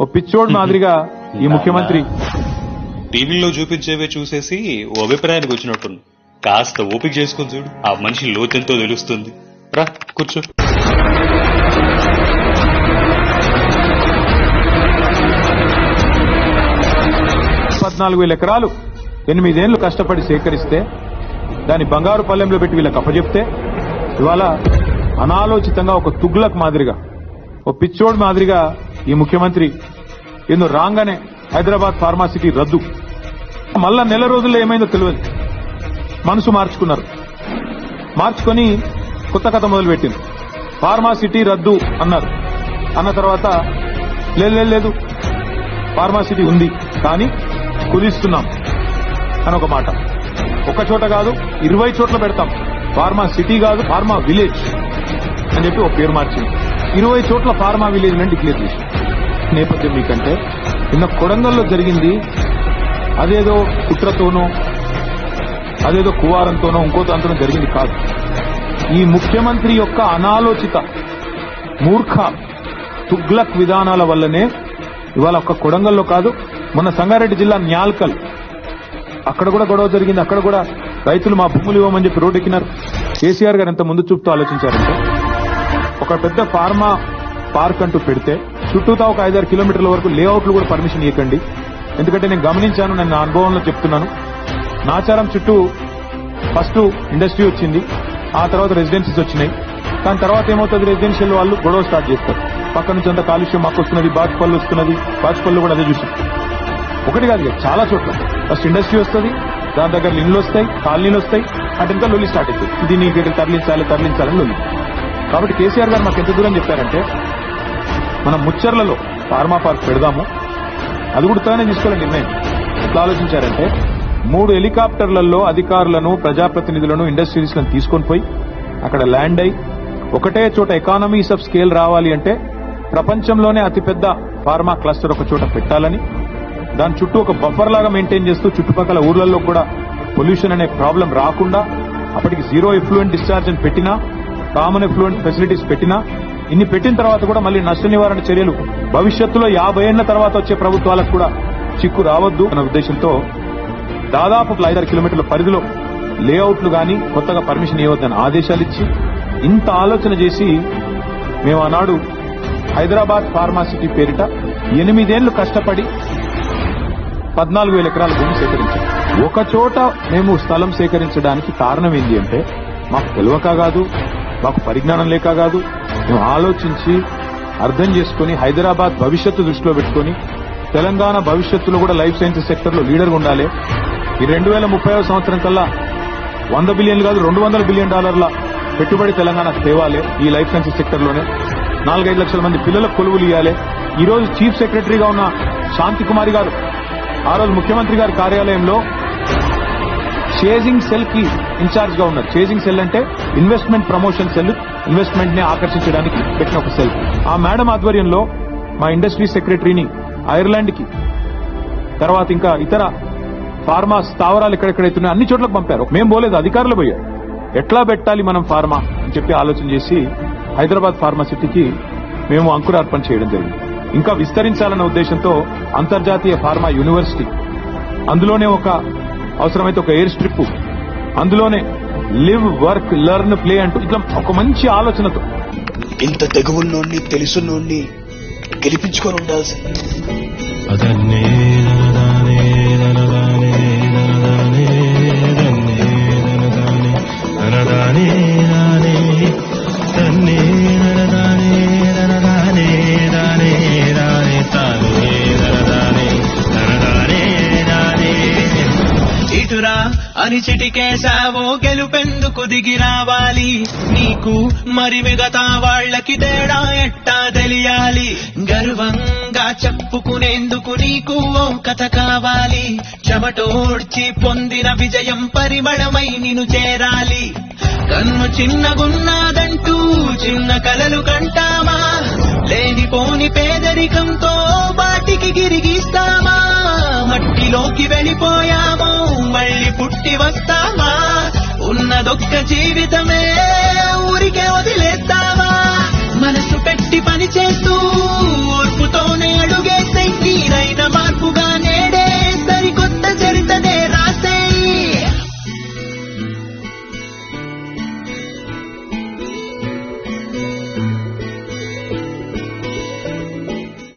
ఓ పిచ్చోడ్ మాదిరిగా ఈ ముఖ్యమంత్రి. టీవీలో చూపించేవే చూసేసి ఓ అభిప్రాయానికి వచ్చినట్టుంది కాస్త ఓపిక చేసుకుని చూడు. ఆ మనిషి లోతెంతో తెలుస్తుంది. రా కూర్చో. పద్నాలుగు వేల ఎకరాలు ఎనిమిదేళ్ళు కష్టపడి సేకరిస్తే దాన్ని బంగారు పల్లెంలో పెట్టి వీళ్ళకి అప్పచెప్తే ఇవాళ అనాలోచితంగా ఒక తుగ్లక్ మాదిరిగా ఓ పిచ్చోడ్ మాదిరిగా ఈ ముఖ్యమంత్రి ఏందో రాగానే హైదరాబాద్ ఫార్మాసిటీ రద్దు. మళ్ళా నెల రోజుల్లో ఏమైందో తెలియదు. మనసు మార్చుకున్నారు. మార్చుకొని కొత్త కథ మొదలుపెట్టింది. ఫార్మాసిటీ రద్దు అన్నారు. అన్న తర్వాత లేదు లేదు, లేదు ఫార్మాసిటీ ఉంది కానీ కుదిస్తున్నాం అని ఒక మాట. ఒక చోట కాదు ఇరవై చోట్ల పెడతాం. ఫార్మా సిటీ కాదు ఫార్మా విలేజ్ అని చెప్పి ఒక పేరు మార్చింది. ఇరవై చోట్ల ఫార్మా విలేజ్ అని డిక్లేర్ చేసింది. నేపథ్యం మీకంటే. నిన్న కొడంగల్లో జరిగింది. అదేదో కుట్రతోనో అదేదో కువారంతోనో ఇంకో దాంతోనో జరిగింది కాదు. ఈ ముఖ్యమంత్రి యొక్క అనాలోచిత మూర్ఖ తుగ్లక్ విధానాల వల్లనే ఇవాళ ఒక్క కొడంగల్లో కాదు మొన్న సంగారెడ్డి జిల్లా న్యాల్కల్. అక్కడ కూడా గొడవ జరిగింది. అక్కడ కూడా రైతులు మా భూములు ఇవ్వమని చెప్పి రోడ్డెక్కినారు కేసీఆర్ గారు ఎంత ముందు చూపుతూ ఆలోచించారంటే ఒక పెద్ద ఫార్మా పార్క్ అంటూ పెడితే చుట్టూతా ఒక ఐదారు కిలోమీటర్ల వరకు లేఅవుట్లు కూడా పర్మిషన్ ఇవ్వకండి ఎందుకంటే నేను గమనించాను నేను నా అనుభవంలో చెప్తున్నాను. నాచారం చుట్టూ ఫస్ట్ ఇండస్ట్రీ వచ్చింది ఆ తర్వాత రెసిడెన్సీస్ వచ్చినాయి. దాని తర్వాత ఏమవుతుంది రెసిడెన్షియల్ వాళ్ళు గొడవ స్టార్ట్ చేస్తారు. పక్క నుంచి అంత కాలుష్యం మాకు వస్తున్నది బాచుపల్లి వస్తున్నది బాచుపల్లి కూడా అదే చూసాం. ఒకటి కాదు చాలా చోట్ల. ఫస్ట్ ఇండస్ట్రీ వస్తుంది దాని దగ్గర ఇల్లు వస్తాయి కాలనీలు వస్తాయి అటు ఇంకా లొల్లి స్టార్ట్ అవుతుంది. దీన్ని ఇక్కడ తరలించాలి తరలించాలని లొల్లి. కాబట్టి కేసీఆర్ గారు మాకు ఎంత దూరం చెప్పారంటే మనం ముచ్చర్లలో ఫార్మా పార్క్ పెడదాము. అది కూడా తానే తీసుకోవాలి నిర్ణయం ఎట్లా ఆలోచించారంటే మూడు హెలికాప్టర్లలో అధికారులను ప్రజాప్రతినిధులను ఇండస్ట్రీస్లను తీసుకొని పోయి అక్కడ ల్యాండ్ అయి ఒకటే చోట ఎకానమీస్ ఆఫ్ స్కేల్ రావాలి అంటే ప్రపంచంలోనే అతిపెద్ద ఫార్మా క్లస్టర్ ఒక చోట పెట్టాలని దాని చుట్టూ ఒక బఫర్ లాగా మెయింటైన్ చేస్తూ చుట్టుపక్కల ఊర్లలో కూడా పొల్యూషన్ అనే ప్రాబ్లం రాకుండా అప్పటికి జీరో ఎఫ్లూయెంట్ డిశ్చార్జ్ అని పెట్టినా కామన్ ఎఫ్లూయెంట్ ఫెసిలిటీస్ పెట్టినా ఇన్ని పెట్టిన తర్వాత కూడా మళ్ళీ నష్ట నివారణ చర్యలు భవిష్యత్తులో యాభై ఏళ్ళ తర్వాత వచ్చే ప్రభుత్వాలకు కూడా చిక్కు రావద్దు అన్న ఉద్దేశంతో దాదాపు ఐదారు కిలోమీటర్ల పరిధిలో లేఅవుట్లు గాని కొత్తగా పర్మిషన్ ఇవ్వద్దని ఆదేశాలు ఇచ్చి ఇంత ఆలోచన చేసి మేము ఆనాడు హైదరాబాద్ ఫార్మాసిటీ పేరిట ఎనిమిదేళ్ళు కష్టపడి పద్నాలుగు వేల ఎకరాల భూమి సేకరించాం. ఒక చోట మేము స్థలం సేకరించడానికి కారణం ఏంటి అంటే మాకు తెలియక కాదు మాకు పరిజ్ఞానం లేక కాదు మేము ఆలోచించి అర్థం చేసుకుని హైదరాబాద్ భవిష్యత్తు దృష్టిలో పెట్టుకొని తెలంగాణ భవిష్యత్తులో కూడా లైఫ్ సైన్సెస్ సెక్టర్లో లీడర్ ఉండాలి. ఈ రెండు వేల ముప్పై సంవత్సరం కల్లా వంద బిలియన్లు కాదు రెండు వందల బిలియన్ డాలర్ల పెట్టుబడి తెలంగాణ తేవాలి ఈ లైఫ్ సైన్సెస్ సెక్టర్లోనే నాలుగైదు లక్షల మంది పిల్లలకు కొలువులు ఇవ్వాలి ఈ రోజు చీఫ్ సెక్రటరీగా ఉన్న శాంతి కుమారి గారు ఆ రోజు ముఖ్యమంత్రి గారి కార్యాలయంలో చేజింగ్ సెల్కి ఇన్ఛార్జ్గా ఉన్నారు. చేజింగ్ సెల్ అంటే ఇన్వెస్ట్మెంట్ ప్రమోషన్ సెల్ ఇన్వెస్ట్మెంట్ని ఆకర్షించడానికి పెట్టిన ఒక సెల్. ఆ మేడం ఆధ్వర్యంలో మా ఇండస్ట్రీ సెక్రటరీని ఐర్లాండ్కి తర్వాత ఇంకా ఇతర ఫార్మా స్థావరాలు ఎక్కడెక్కడైతున్నాయి అన్ని చోట్లకు పంపారు. మేము పోలేదు అధికారులు పోయారు. ఎట్లా పెట్టాలి మనం ఫార్మా అని చెప్పి ఆలోచన చేసి హైదరాబాద్ ఫార్మాసిటీకి మేము అంకురార్పణ చేయడం జరిగింది. ఇంకా విస్తరించాలన్న ఉద్దేశంతో అంతర్జాతీయ ఫార్మా యూనివర్సిటీ అందులోనే ఒక అవసరమైతే ఒక ఎయిర్ స్ట్రిప్. అందులోనే లివ్ వర్క్ లెర్న్ ప్లే అంటూ ఇట్లా ఒక మంచి ఆలోచనతో. ఇంత తెగువుల్లోని తెలుసు గెలిపించుకొని ఉండాల్సింది. అదన్నే ఇటురా అని గెలుపెందుకు దిగి రావాలి. నీకు మరి మిగతా వాళ్ళకి తేడా ఎట్టా తెలియాలి. గర్వంగా చెప్పుకునేందుకు నీకు ఓ కథ కావాలి. చెమటోడ్చి పొందిన విజయం పరిమళమై నిన్ను చేరాలి. కన్ను చిన్నగున్నాదంటూ చిన్న కలలు కంటామా? లేనిపోని పేదరికంతో వస్తామా ఉన్నదొక్క జీవితమే.